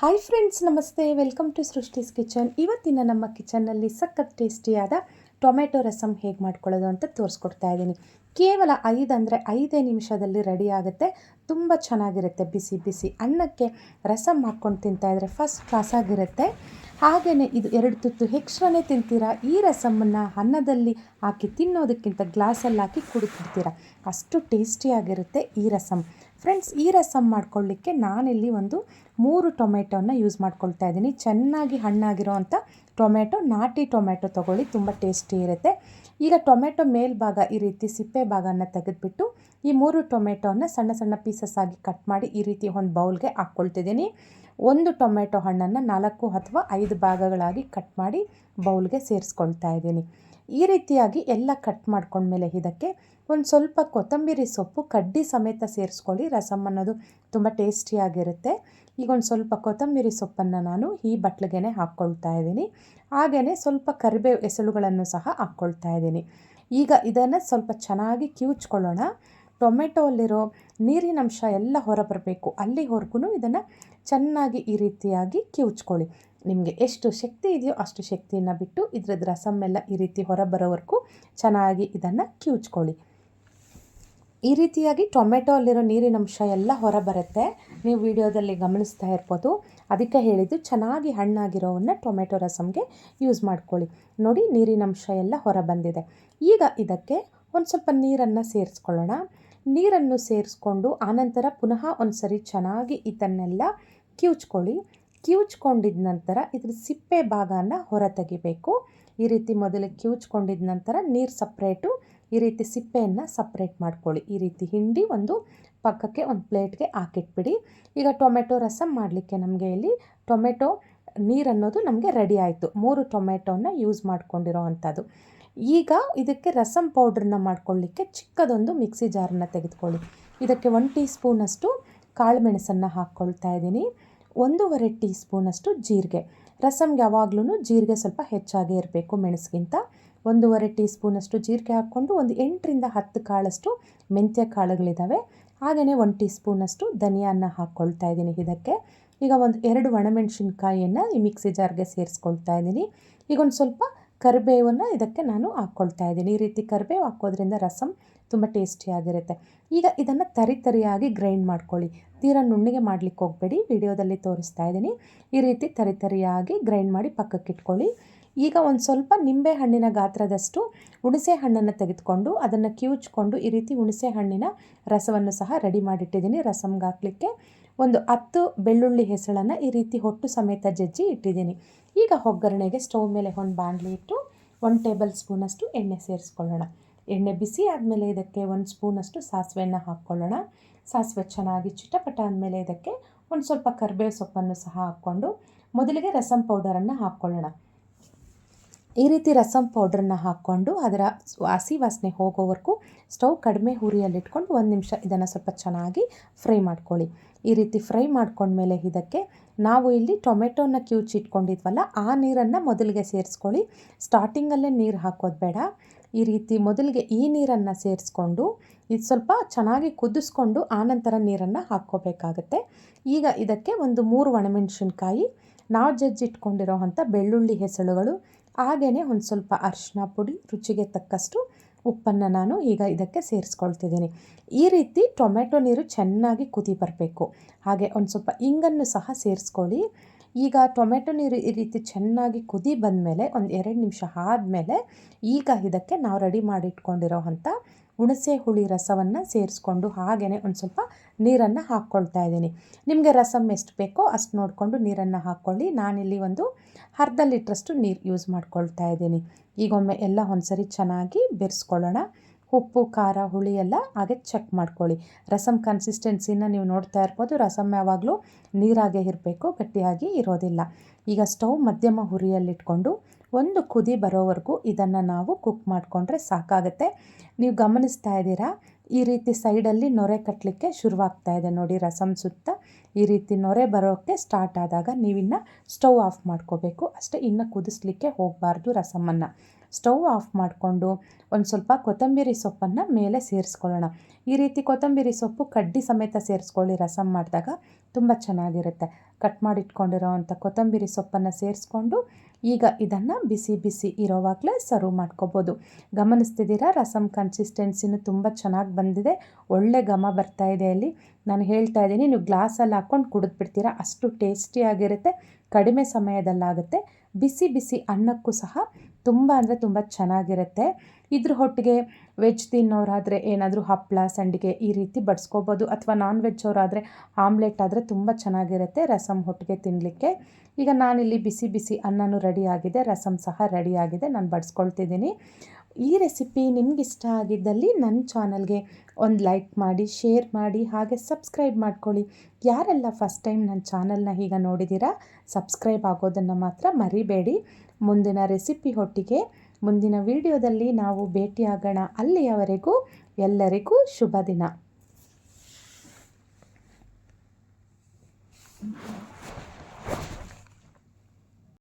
Hi friends namaste. Welcome to Srishti's kitchen ಇವತ್ತಿನ ನಮ್ಮ ಕಿಚನ್ನಲ್ಲಿ ಸಖತ್ ಟೇಸ್ಟಿಯಾದ ಟೊಮೆಟೊ ರಸಮ್ ಹೇಗೆ ಮಾಡ್ಕೊಳ್ಳೋದು ಅಂತ ತೋರಿಸ್ಕೊಡ್ತಾ ಇದ್ದೀನಿ. ಕೇವಲ ಐದು ಅಂದರೆ ಐದೇ ನಿಮಿಷದಲ್ಲಿ ರೆಡಿ ಆಗುತ್ತೆ. ತುಂಬ ಚೆನ್ನಾಗಿರುತ್ತೆ. ಬಿಸಿ ಬಿಸಿ ಅನ್ನಕ್ಕೆ ರಸಮ್ ಹಾಕ್ಕೊಂಡು ತಿಂತಾಯಿದ್ರೆ ಫಸ್ಟ್ ಕ್ಲಾಸಾಗಿರುತ್ತೆ ಹಾಗೆಯೇ ಇದು ಎರಡು ತುತ್ತು ಎಕ್ಸ್ಟ್ರಾನೇ ತಿಂತೀರಾ? ಈ ರಸಮನ್ನು ಅನ್ನದಲ್ಲಿ ಹಾಕಿ ತಿನ್ನೋದಕ್ಕಿಂತ ಗ್ಲಾಸಲ್ಲಿ ಹಾಕಿ ಕುಡಿದ್ಬಿಡ್ತೀರಾ? ಅಷ್ಟು ಟೇಸ್ಟಿಯಾಗಿರುತ್ತೆ ಈ ರಸಮ್ ಫ್ರೆಂಡ್ಸ್, ಈ ರಸಮ್ ಮಾಡ್ಕೊಳ್ಳಿಕ್ಕೆ ನಾನಿಲ್ಲಿ ಒಂದು ಮೂರು ಟೊಮೆಟೊನ ಯೂಸ್ ಮಾಡ್ಕೊಳ್ತಾ ಇದ್ದೀನಿ. ಚೆನ್ನಾಗಿ ಹಣ್ಣಾಗಿರೋ ಅಂಥ ಟೊಮೆಟೊ, ನಾಟಿ ಟೊಮೆಟೊ ತೊಗೊಳ್ಳಿ, ತುಂಬ ಟೇಸ್ಟಿ ಇರುತ್ತೆ. ಈಗ ಟೊಮೆಟೊ ಮೇಲ್ಭಾಗ ಈ ರೀತಿ ಸಿಪ್ಪೆ ಭಾಗನ ತೆಗೆದುಬಿಟ್ಟು ಈ ಮೂರು ಟೊಮೆಟೊನ ಸಣ್ಣ ಸಣ್ಣ ಪೀಸಸ್ ಆಗಿ ಕಟ್ ಮಾಡಿ ಈ ರೀತಿ ಒಂದು ಬೌಲ್ಗೆ ಹಾಕ್ಕೊಳ್ತಿದ್ದೀನಿ. ಒಂದು ಟೊಮೆಟೊ ಹಣ್ಣನ್ನು ನಾಲ್ಕು ಅಥವಾ ಐದು ಭಾಗಗಳಾಗಿ ಕಟ್ ಮಾಡಿ ಬೌಲ್ಗೆ ಸೇರಿಸ್ಕೊಳ್ತಾ ಇದ್ದೀನಿ. ಈ ರೀತಿಯಾಗಿ ಎಲ್ಲ ಕಟ್ ಮಾಡ್ಕೊಂಡ್ಮೇಲೆ ಇದಕ್ಕೆ ಒಂದು ಸ್ವಲ್ಪ ಕೊತ್ತಂಬರಿ ಸೊಪ್ಪು, ಕಡ್ಡಿ ಸಮೇತ ಸೇರಿಸ್ಕೊಳ್ಳಿ. ರಸಮ್ ಅನ್ನೋದು ತುಂಬ ಟೇಸ್ಟಿಯಾಗಿರುತ್ತೆ ಈಗ ಒಂದು ಸ್ವಲ್ಪ ಕೊತ್ತಂಬರಿ ಸೊಪ್ಪನ್ನು ನಾನು ಈ ಬಟ್ಲಿಗೆ ಹಾಕ್ಕೊಳ್ತಾ ಇದ್ದೀನಿ. ಹಾಗೆಯೇ ಸ್ವಲ್ಪ ಕರಿಬೇವು ಎಸಳುಗಳನ್ನು ಸಹ ಹಾಕ್ಕೊಳ್ತಾ ಇದ್ದೀನಿ. ಈಗ ಇದನ್ನು ಸ್ವಲ್ಪ ಚೆನ್ನಾಗಿ ಕಿವುಚ್ಕೊಳ್ಳೋಣ. ಟೊಮೆಟೊ ನೀರಿನಂಶ ಎಲ್ಲ ಹೊರಬರಬೇಕು. ಅಲ್ಲಿವರೆಗೂ ಇದನ್ನು ಚೆನ್ನಾಗಿ ಈ ರೀತಿಯಾಗಿ ಕಿವುಚ್ಕೊಳ್ಳಿ. ನಿಮಗೆ ಎಷ್ಟು ಶಕ್ತಿ ಇದೆಯೋ ಅಷ್ಟು ಶಕ್ತಿಯನ್ನು ಬಿಟ್ಟು ಇದ್ರದ್ದು ರಸಮ್ಮೆಲ್ಲ ಈ ರೀತಿ ಹೊರಬರೋವರೆಗೂ ಚೆನ್ನಾಗಿ ಇದನ್ನು ಕಿವುಚ್ಕೊಳ್ಳಿ. ಈ ರೀತಿಯಾಗಿ ಟೊಮೆಟೊ ಅಲ್ಲಿರೋ ನೀರಿನಂಶ ಎಲ್ಲ ಹೊರಬರುತ್ತೆ. ನೀವು ವಿಡಿಯೋದಲ್ಲಿ ಗಮನಿಸ್ತಾ ಇರ್ಬೋದು. ಅದಕ್ಕೆ ಹೇಳಿದ್ದು ಚೆನ್ನಾಗಿ ಹಣ್ಣಾಗಿರೋವನ್ನ ಟೊಮೆಟೊ ರಸಮ್ಗೆ ಯೂಸ್ ಮಾಡ್ಕೊಳ್ಳಿ. ನೋಡಿ ನೀರಿನಂಶ ಎಲ್ಲ ಹೊರ ಬಂದಿದೆ ಈಗ ಇದಕ್ಕೆ ಒಂದು ಸ್ವಲ್ಪ ನೀರನ್ನು ಸೇರಿಸ್ಕೊಳ್ಳೋಣ. ನೀರನ್ನು ಸೇರಿಸ್ಕೊಂಡು ಆನಂತರ ಪುನಃ ಒಂದು ಸರಿ ಚೆನ್ನಾಗಿ ಇದನ್ನೆಲ್ಲ ಕಿವುಚ್ಕೊಳ್ಳಿ. ಕಿವುಚ್ಕೊಂಡಿದ ನಂತರ ಇದ್ರ ಸಿಪ್ಪೆ ಭಾಗನ ಹೊರ ತೆಗಿಬೇಕು ಈ ರೀತಿ ಮೊದಲು ಕಿವುಚ್ಕೊಂಡಿದ ನಂತರ ನೀರು ಸಪ್ರೇಟು ಈ ರೀತಿ ಸಿಪ್ಪೆಯನ್ನು ಸಪ್ರೇಟ್ ಮಾಡ್ಕೊಳ್ಳಿ. ಈ ರೀತಿ ಹಿಂಡಿ ಒಂದು ಪಕ್ಕಕ್ಕೆ ಒಂದು ಪ್ಲೇಟ್ಗೆ ಹಾಕಿಟ್ಬಿಡಿ. ಈಗ ಟೊಮೆಟೊ ರಸಮ್ ಮಾಡಲಿಕ್ಕೆ ನಮಗೆ ಇಲ್ಲಿ ಟೊಮೆಟೊ ನೀರು ಅನ್ನೋದು ನಮಗೆ ರೆಡಿ ಆಯಿತು. ಮೂರು ಟೊಮೆಟೊನ ಯೂಸ್ ಮಾಡ್ಕೊಂಡಿರೋ ಅಂಥದ್ದು. ಈಗ ಇದಕ್ಕೆ ರಸಂ ಪೌಡ್ರನ್ನ ಮಾಡ್ಕೊಳ್ಳಿಕ್ಕೆ ಚಿಕ್ಕದೊಂದು ಮಿಕ್ಸಿ ಜಾರನ್ನು ತೆಗೆದುಕೊಳ್ಳಿ. ಇದಕ್ಕೆ ಒನ್ ಟೀ ಸ್ಪೂನಷ್ಟು ಕಾಳು ಮೆಣಸನ್ನು ಹಾಕ್ಕೊಳ್ತಾ ಇದ್ದೀನಿ. ಒಂದೂವರೆ ಟೀ ಸ್ಪೂನಷ್ಟು ಜೀರಿಗೆ. ರಸಮ್ಗೆ ಯಾವಾಗಲೂ ಜೀರಿಗೆ ಸ್ವಲ್ಪ ಹೆಚ್ಚಾಗೇ ಇರಬೇಕು ಮೆಣಸಿಗಿಂತ. ಒಂದೂವರೆ ಟೀ ಸ್ಪೂನಷ್ಟು ಜೀರಿಗೆ ಹಾಕ್ಕೊಂಡು ಒಂದು ಎಂಟರಿಂದ ಹತ್ತು ಕಾಳಷ್ಟು ಮೆಂತ್ಯ ಕಾಳುಗಳಿದ್ದಾವೆ ಹಾಗೆಯೇ ಒಂದು ಟೀ ಸ್ಪೂನಷ್ಟು ಧನಿಯಾನ ಹಾಕ್ಕೊಳ್ತಾ ಇದ್ದೀನಿ ಇದಕ್ಕೆ. ಈಗ ಒಂದು ಎರಡು ಒಣಮೆಣಸಿನ್ಕಾಯಿಯನ್ನು ಈ ಮಿಕ್ಸಿ ಜಾರ್ಗೆ ಸೇರಿಸ್ಕೊಳ್ತಾ ಇದ್ದೀನಿ. ಈಗ ಒಂದು ಸ್ವಲ್ಪ ಕರಿಬೇವನ್ನು ಇದಕ್ಕೆ ನಾನು ಹಾಕ್ಕೊಳ್ತಾ ಇದ್ದೀನಿ. ಈ ರೀತಿ ಕರಿಬೇವು ಹಾಕೋದ್ರಿಂದ ರಸಮ್ ತುಂಬ ಟೇಸ್ಟಿಯಾಗಿರುತ್ತೆ ಈಗ ಇದನ್ನು ತರಿ ತರಿಯಾಗಿ ಗ್ರೈಂಡ್ ಮಾಡ್ಕೊಳ್ಳಿ. ತೀರಾ ನುಣ್ಣಿಗೆ ಮಾಡಲಿಕ್ಕೆ ಹೋಗಬೇಡಿ. ವಿಡಿಯೋದಲ್ಲಿ ತೋರಿಸ್ತಾ ಇದ್ದೀನಿ. ಈ ರೀತಿ ತರಿ ತರಿಯಾಗಿ ಗ್ರೈಂಡ್ ಮಾಡಿ ಪಕ್ಕಕ್ಕೆ ಇಟ್ಕೊಳ್ಳಿ. ಈಗ ಒಂದು ಸ್ವಲ್ಪ ನಿಂಬೆ ಹಣ್ಣಿನ ಗಾತ್ರದಷ್ಟು ಹುಣಸೆ ಹಣ್ಣನ್ನು ತೆಗೆದುಕೊಂಡು ಅದನ್ನು ಕಿವುಚ್ಕೊಂಡು ಈ ರೀತಿ ಹುಣಸೆ ಹಣ್ಣಿನ ರಸವನ್ನು ಸಹ ರೆಡಿ ಮಾಡಿಟ್ಟಿದ್ದೀನಿ. ರಸಮ್ಗೆ ಹಾಕಲಿಕ್ಕೆ ಒಂದು ಹತ್ತು ಬೆಳ್ಳುಳ್ಳಿ ಹೆಸಳನ್ನು ಈ ರೀತಿ ಹೊಟ್ಟು ಸಮೇತ ಜಜ್ಜಿ ಇಟ್ಟಿದ್ದೀನಿ. ಈಗ ಒಗ್ಗರಣೆಗೆ ಸ್ಟವ್ ಮೇಲೆ ಒಂದು ಬಾಣಲಿ ಇಟ್ಟು ಒಂದು ಟೇಬಲ್ ಸ್ಪೂನಷ್ಟು ಎಣ್ಣೆ ಸೇರಿಸ್ಕೊಳ್ಳೋಣ. ಎಣ್ಣೆ ಬಿಸಿ ಆದಮೇಲೆ ಇದಕ್ಕೆ ಒಂದು ಸ್ಪೂನಷ್ಟು ಸಾಸಿವೆಯನ್ನು ಹಾಕ್ಕೊಳ್ಳೋಣ. ಸಾಸಿವೆ ಚೆನ್ನಾಗಿ ಚಿಟಪಟ ಆದಮೇಲೆ ಇದಕ್ಕೆ ಒಂದು ಸ್ವಲ್ಪ ಕರಿಬೇವು ಸೊಪ್ಪನ್ನು ಸಹ ಹಾಕ್ಕೊಂಡು ಮೊದಲಿಗೆ ರಸಂ ಪೌಡರನ್ನು ಹಾಕ್ಕೊಳ್ಳೋಣ. ಈ ರೀತಿ ರಸಂ ಪೌಡ್ರನ್ನ ಹಾಕ್ಕೊಂಡು ಅದರ ಹಸಿ ವಾಸನೆ ಹೋಗೋವರೆಗೂ ಸ್ಟವ್ ಕಡಿಮೆ ಹುರಿಯಲ್ಲಿಟ್ಕೊಂಡು ಒಂದು ನಿಮಿಷ ಇದನ್ನು ಸ್ವಲ್ಪ ಚೆನ್ನಾಗಿ ಫ್ರೈ ಮಾಡ್ಕೊಳ್ಳಿ. ಈ ರೀತಿ ಫ್ರೈ ಮಾಡ್ಕೊಂಡ್ಮೇಲೆ ಇದಕ್ಕೆ ನಾವು ಇಲ್ಲಿ ಟೊಮೆಟೊನ ಕ್ಯೂಚಿಟ್ಕೊಂಡಿದ್ವಲ್ಲ ಆ ನೀರನ್ನು ಮೊದಲಿಗೆ ಸೇರಿಸ್ಕೊಳ್ಳಿ. ಸ್ಟಾರ್ಟಿಂಗಲ್ಲೇ ನೀರು ಹಾಕೋದು ಬೇಡ. ಈ ರೀತಿ ಮೊದಲಿಗೆ ಈ ನೀರನ್ನು ಸೇರಿಸ್ಕೊಂಡು ಇದು ಸ್ವಲ್ಪ ಚೆನ್ನಾಗಿ ಕುದಿಸ್ಕೊಂಡು ಆನಂತರ ನೀರನ್ನು ಹಾಕ್ಕೋಬೇಕಾಗತ್ತೆ. ಈಗ ಇದಕ್ಕೆ ಒಂದು ಮೂರು ಒಣಮೆಣಸಿನ್ಕಾಯಿ ನಾವು ಜಜ್ಜಿಟ್ಕೊಂಡಿರೋ ಅಂಥ ಬೆಳ್ಳುಳ್ಳಿ ಹೆಸಳುಗಳು ಹಾಗೇ ಒಂದು ಸ್ವಲ್ಪ ಅರಿಶಿನ ಪುಡಿ, ರುಚಿಗೆ ತಕ್ಕಷ್ಟು ಉಪ್ಪನ್ನು ನಾನು ಈಗ ಇದಕ್ಕೆ ಸೇರಿಸ್ಕೊಳ್ತಿದ್ದೀನಿ. ಈ ರೀತಿ ಟೊಮೆಟೊ ನೀರು ಚೆನ್ನಾಗಿ ಕುದಿ ಬರಬೇಕು. ಹಾಗೆ ಒಂದು ಸ್ವಲ್ಪ ಇಂಗನ್ನು ಸಹ ಸೇರಿಸ್ಕೊಳ್ಳಿ. ಈಗ ಟೊಮೆಟೊ ನೀರು ಈ ರೀತಿ ಚೆನ್ನಾಗಿ ಕುದಿ ಬಂದಮೇಲೆ ಒಂದು ಎರಡು ನಿಮಿಷ ಆದಮೇಲೆ ಈಗ ಇದಕ್ಕೆ ನಾವು ರೆಡಿ ಮಾಡಿಟ್ಕೊಂಡಿರೋವಂಥ ಹುಣಸೆ ಹುಳಿ ರಸವನ್ನು ಸೇರಿಸ್ಕೊಂಡು ಹಾಗೆಯೇ ಒಂದು ಸ್ವಲ್ಪ ನೀರನ್ನು ಹಾಕ್ಕೊಳ್ತಾ ಇದ್ದೀನಿ. ನಿಮಗೆ ರಸಮ್ ಎಷ್ಟು ಬೇಕೋ ಅಷ್ಟು ನೋಡಿಕೊಂಡು ನೀರನ್ನು ಹಾಕ್ಕೊಳ್ಳಿ. ನಾನಿಲ್ಲಿ ಒಂದು ಅರ್ಧ ಲೀಟ್ರಷ್ಟು ನೀರು ಯೂಸ್ ಮಾಡ್ಕೊಳ್ತಾ ಇದ್ದೀನಿ. ಈಗೊಮ್ಮೆ ಎಲ್ಲ ಒಂದ್ಸರಿ ಚೆನ್ನಾಗಿ ಬೆರೆಸ್ಕೊಳ್ಳೋಣ. ಉಪ್ಪು, ಖಾರ, ಹುಳಿ ಎಲ್ಲ ಹಾಗೆ ಚೆಕ್ ಮಾಡ್ಕೊಳ್ಳಿ. ರಸಮ್ ಕನ್ಸಿಸ್ಟೆನ್ಸಿನ ನೀವು ನೋಡ್ತಾ ಇರ್ಬೋದು. ರಸಮ್ ಯಾವಾಗಲೂ ನೀರಾಗೆ ಇರಬೇಕು, ಗಟ್ಟಿಯಾಗಿ ಇರೋದಿಲ್ಲ. ಈಗ ಸ್ಟವ್ ಮಧ್ಯಮ ಹುರಿಯಲ್ಲಿಟ್ಕೊಂಡು ಒಂದು ಕುದಿ ಬರೋವರೆಗೂ ಇದನ್ನು ನಾವು ಕುಕ್ ಮಾಡಿಕೊಂಡ್ರೆ ಸಾಕಾಗುತ್ತೆ. ನೀವು ಗಮನಿಸ್ತಾ ಇದ್ದೀರಾ? ಈ ರೀತಿ ಸೈಡಲ್ಲಿ ನೊರೆ ಕಟ್ಟಲಿಕ್ಕೆ ಶುರುವಾಗ್ತಾ ಇದೆ ನೋಡಿ ರಸಮ್ ಸುತ್ತ. ಈ ರೀತಿ ನೊರೆ ಬರೋಕ್ಕೆ ಸ್ಟಾರ್ಟ್ ಆದಾಗ ನೀವಿನ್ನು ಸ್ಟವ್ ಆಫ್ ಮಾಡ್ಕೋಬೇಕು. ಅಷ್ಟೇ ಇನ್ನು ಕುದಿಸ್ಲಿಕ್ಕೆ ಹೋಗಬಾರ್ದು ರಸಮನ್ನು ಸ್ಟವ್ ಆಫ್ ಮಾಡಿಕೊಂಡು ಒಂದು ಸ್ವಲ್ಪ ಕೊತ್ತಂಬರಿ ಸೊಪ್ಪನ್ನು ಮೇಲೆ ಸೇರಿಸ್ಕೊಳ್ಳೋಣ. ಈ ರೀತಿ ಕೊತ್ತಂಬರಿ ಸೊಪ್ಪು ಕಡ್ಡಿ ಸಮೇತ ಸೇರಿಸ್ಕೊಳ್ಳಿ ರಸಮ್ ಮಾಡಿದಾಗ ತುಂಬ ಚೆನ್ನಾಗಿರುತ್ತೆ. ಕಟ್ ಮಾಡಿಟ್ಕೊಂಡಿರೋ ಅಂಥ ಕೊತ್ತಂಬರಿ ಸೊಪ್ಪನ್ನು ಸೇರಿಸ್ಕೊಂಡು ಈಗ ಇದನ್ನು ಬಿಸಿ ಬಿಸಿ ಇರೋವಾಗಲೇ ಸರ್ವ್ ಮಾಡ್ಕೋಬೋದು. ಗಮನಿಸ್ತಿದ್ದೀರಾ ರಸಮ್ ಕನ್ಸಿಸ್ಟೆನ್ಸಿನೂ ತುಂಬ ಚೆನ್ನಾಗಿ ಬಂದಿದೆ. ಒಳ್ಳೆ ಘಮ ಬರ್ತಾ ಇದೆ ಅಲ್ಲಿ. ನಾನು ಹೇಳ್ತಾ ಇದ್ದೀನಿ, ನೀವು ಗ್ಲಾಸಲ್ಲಿ ಹಾಕ್ಕೊಂಡು ಕುಡಿದ್ಬಿಡ್ತೀರಾ, ಅಷ್ಟು ಟೇಸ್ಟಿಯಾಗಿರುತ್ತೆ ಕಡಿಮೆ ಸಮಯದಲ್ಲಾಗುತ್ತೆ. ಬಿಸಿ ಬಿಸಿ ಅನ್ನಕ್ಕೂ ಸಹ ತುಂಬ ಅಂದರೆ ತುಂಬ ಚೆನ್ನಾಗಿರುತ್ತೆ. ಇದ್ರ ಹೊಟ್ಟಿಗೆ ವೆಜ್ ತಿನ್ನೋರಾದರೆ ಏನಾದರೂ ಹಪ್ಪಳ ಸಂಡಿಗೆ ಈ ರೀತಿ ಬಡಿಸ್ಕೋಬೋದು. ಅಥವಾ ನಾನ್ ವೆಜ್ ಅವರಾದರೆ ಆಮ್ಲೆಟ್ ಆದರೆ ತುಂಬ ಚೆನ್ನಾಗಿರುತ್ತೆ ರಸಮ್ ಹೊಟ್ಟಿಗೆ ತಿನ್ನಲಿಕ್ಕೆ ಈಗ ನಾನಿಲ್ಲಿ ಬಿಸಿ ಬಿಸಿ ಅನ್ನನೂ ರೆಡಿಯಾಗಿದೆ ರಸಮ್ ಸಹ ರೆಡಿಯಾಗಿದೆ ನಾನು ಬಡಿಸ್ಕೊಳ್ತಿದ್ದೀನಿ. ಈ ರೆಸಿಪಿ ನಿಮ್ಗೆ ಇಷ್ಟ ಆಗಿದ್ದಲ್ಲಿ ನನ್ನ ಚಾನಲ್ಗೆ ಒಂದು ಲೈಕ್ ಮಾಡಿ, ಶೇರ್ ಮಾಡಿ, ಹಾಗೆ ಸಬ್ಸ್ಕ್ರೈಬ್ ಮಾಡ್ಕೊಳ್ಳಿ. ಯಾರೆಲ್ಲ ಫಸ್ಟ್ ಟೈಮ್ ನನ್ನ ಚಾನಲ್ನ ಈಗ ನೋಡಿದ್ದೀರಾ ಸಬ್ಸ್ಕ್ರೈಬ್ ಆಗೋದನ್ನು ಮಾತ್ರ ಮರಿಬೇಡಿ. ಮುಂದಿನ ರೆಸಿಪಿ ಹೊಟ್ಟಿಗೆ ಮುಂದಿನ ವಿಡಿಯೋದಲ್ಲಿ ನಾವು ಭೇಟಿಯಾಗೋಣ. ಅಲ್ಲಿಯವರೆಗೂ ಎಲ್ಲರಿಗೂ ಶುಭ ದಿನ